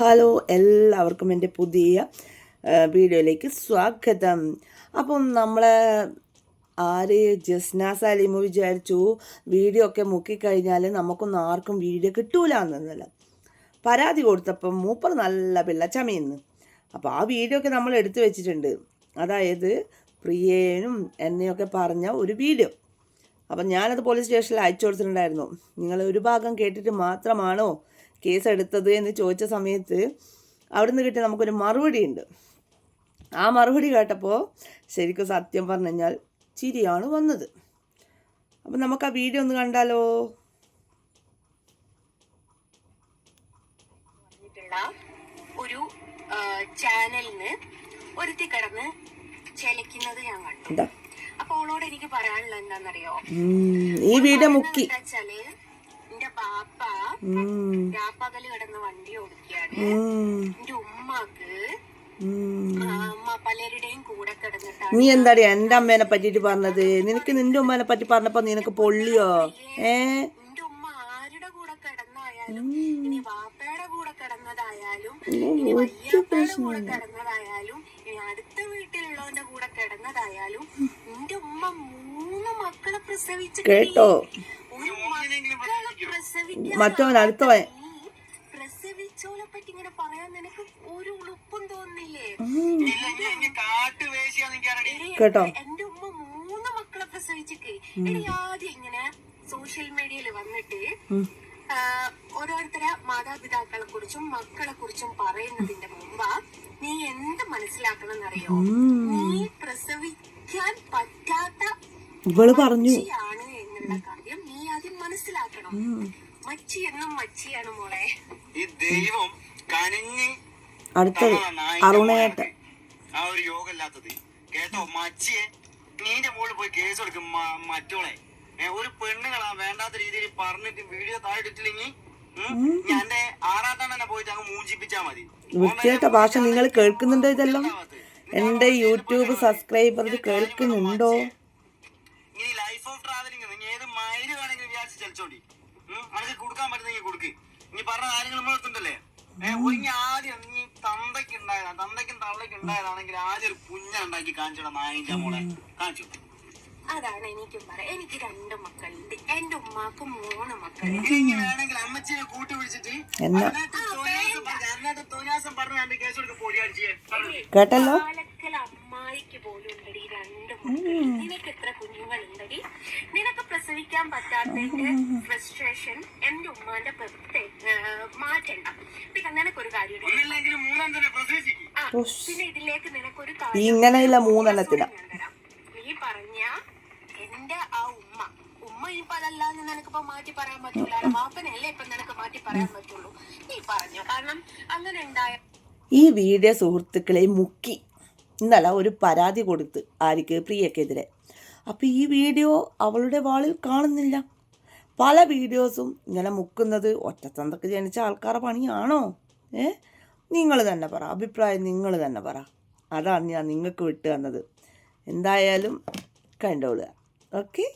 Hello എല്ലാവർക്കും എന്റെ പുതിയ വീഡിയോയിലേക്ക് സ്വാഗതം. അപ്പം നമ്മളെ ആര് ജസ്ന സാലിമ വിചാരിച്ചു വീഡിയോ ഒക്കെ മുക്കിക്കഴിഞ്ഞാൽ നമുക്കൊന്നും ആർക്കും വീഡിയോ കിട്ടൂല എന്നല്ല പരാതി കൊടുത്തപ്പം മൂപ്പർ നല്ല പിള്ള ചമയെന്ന് അപ്പോൾ ആ വീഡിയോ ഒക്കെ നമ്മൾ എടുത്തു വെച്ചിട്ടുണ്ട്. അതായത് പ്രിയേനും എന്നെയൊക്കെ പറഞ്ഞ ഒരു വീഡിയോ. അപ്പം ഞാനത് പോലീസ് സ്റ്റേഷനിൽ അയച്ചു കൊടുത്തിട്ടുണ്ടായിരുന്നു. നിങ്ങൾ ഒരു ഭാഗം കേട്ടിട്ട് മാത്രമാണോ കേസ് എടുത്തത് എന്ന് ചോദിച്ച സമയത്ത് അവിടുന്ന് കിട്ടിയ നമുക്കൊരു മറുപടി ഉണ്ട് ആ മറുപടി കേട്ടപ്പോൾ ശരിക്കും സത്യം പറഞ്ഞു കഴിഞ്ഞാൽ ചിരിയാണ് വന്നത്. അപ്പം നമുക്ക് ആ വീഡിയോ ഒന്ന് കണ്ടാലോ? ഒരു ചാനലിന് ഒരുത്തി കടന്ന് ചെലക്കുന്നത് ഞാൻ കണ്ടു. എന്താ? അപ്പൊ അവളോട് എനിക്ക് പറയാനുള്ളത് എന്താണെന്നറിയോ? ഈ വീഡിയോ മുക്കി. വെച്ചാൽ രാപ്പകൽ കിടന്ന് വണ്ടി ഓടിക്കുകയാണ് എന്റെ ഉമ്മക്ക് നീ എന്താടി എന്റെ അമ്മേനെ പറ്റിട്ട് പറഞ്ഞത്? നിനക്ക് നിന്റെ ഉമ്മേനെ പറ്റി പറഞ്ഞപ്പോ നിനക്ക് പൊള്ളിയോ? ഏ? അടുത്ത വീട്ടിലുള്ളവന്റെ കൂടെ കിടന്നതായാലും എന്റെ ഉമ്മ മൂന്ന് മക്കളെ കേട്ടോ? മറ്റവൻ അടുത്തവൻ പ്രസവിച്ചോളെ പറ്റി പറയാൻ നിനക്ക് ഒരു ഉളുപ്പും തോന്നില്ലേ കേട്ടോ. എന്റെ ഉമ്മ മൂന്ന് മക്കളെ പ്രസവിച്ചിട്ട് എടി ആദ്യം ഇങ്ങനെ സോഷ്യൽ മീഡിയയിൽ വന്നിട്ട് ഓരോരുത്തരെ മാതാപിതാക്കളെ കുറിച്ചും മക്കളെ കുറിച്ചും പറയുന്നതിന്റെ മുമ്പ് നീ എന്ത് മനസ്സിലാക്കണം എന്നറിയോ നീ പ്രസവിക്കാൻ പറ്റാത്ത ഇവൾ പറഞ്ഞു. ആണ് എന്നുള്ള മനസ്സിലാക്കണം. മച്ചി എന്നും മച്ചിയാണ് മോളെ. ഈ ദൈവം കനിഞ്ഞ് അടുത്തത് അരുണേട്ട ആ ഒരു യോഗമില്ലാത്തത്. കേട്ടോ മച്ചിയെ? നീന്റെ മോൾ പോയി കേസ് കൊടുക്കും മറ്റോളെ. ഒരു പെണ്ണുങ്ങളാ വേണ്ടാത്ത രീതിയിൽ പറഞ്ഞിട്ട് വീഡിയോ താഴെട്ടില്ലെങ്കിൽ ഞാൻ എന്റെ ആറാട്ടാണ് തന്നെ പോയിട്ട് അങ്ങ് മൂഞ്ചിപ്പിച്ചാ മതി. വൃത്തിയായിട്ട ഭാഷ നിങ്ങൾ കേൾക്കുന്നുണ്ടോ ഇതെല്ലാം? എന്റെ യൂട്യൂബ് സബ്സ്ക്രൈബർ കേൾക്കുന്നുണ്ടോ? ഇനി ലൈഫ് ഓഫ് ട്രാവലിംഗ് നീ ആണെങ്കിൽ വിചാരിച്ച് ചലിച്ചോണ്ടി. മനസ്സിൽ കൊടുക്കാൻ പറ്റുന്നെങ്കിൽ കൊടുക്ക്. ഇനി പറഞ്ഞ കാര്യങ്ങൾ നമ്മളെടുത്തുണ്ടല്ലേ ഏഹ് ഒരിഞ്ഞ ആദ്യം നീ തന്തയ്ക്ക് ഉണ്ടായതാണ് തന്തയ്ക്കും തള്ളയ്ക്കും ഉണ്ടായതാണെങ്കിൽ ആദ്യം ഒരു പുഞ്ഞ ഉണ്ടാക്കി കാണിച്ചോടാ നായിന്റെ മോളെ. കാണിച്ചു? അതാണ് എനിക്കും പറയാം എനിക്ക് രണ്ട് മക്കളുണ്ട്. എന്റെ ഉമ്മാക്കും മൂന്ന് മക്കളുണ്ട്. വേണമെങ്കിൽ അമ്മച്ചിനെ കൂട്ടി കേട്ടല്ലോ? അമ്മായിക്ക് പോലും ഉണ്ടടി രണ്ട് നിനക്ക് എത്ര കുഞ്ഞുങ്ങളുണ്ടടി നിനക്ക് പ്രസവിക്കാൻ പറ്റാത്തതിന്റെ ഫ്രസ്ട്രേഷൻ എന്റെ ഉമ്മാന്റെ മാറ്റണ്ട. പിന്നെ കാര്യം പിന്നെ ഇതിലേക്ക് നിനക്കൊരു കാര്യം ഇങ്ങനെയുള്ള മൂന്നെണ്ണത്തിന്. നീ പറഞ്ഞ എന്റെ ആ ഉമ്മ. ഉമ്മ ഇപ്പൊ അതല്ലാന്ന് നിനക്കിപ്പോ മാറ്റി പറയാൻ പറ്റൂല. വാപ്പനല്ലേ ഇപ്പൊ നിനക്ക് മാറ്റി പറയാൻ പറ്റുള്ളൂ. പറഞ്ഞു. കാരണം അങ്ങനെ ഉണ്ടായ ഈ വീഡിയോ സുഹൃത്തുക്കളെ മുക്കി. ഇന്നലെ ഒരു പരാതി കൊടുത്ത് ആർക്ക് പ്രിയക്കെതിരെ. അപ്പോൾ ഈ വീഡിയോ അവളുടെ വാളിൽ കാണുന്നില്ല. പല വീഡിയോസും ഇങ്ങനെ മുക്കുന്നത് ഒറ്റത്തന്തക്ക് ജനിച്ച ആൾക്കാരുടെ പണിയാണോ? ഏ? നിങ്ങൾ തന്നെ പറ. അഭിപ്രായം നിങ്ങൾ തന്നെ പറ. അതാണ് ഞാൻ നിങ്ങൾക്ക് വിട്ടു തന്നത്. എന്തായാലും കണ്ടോളുക ഓക്കെ?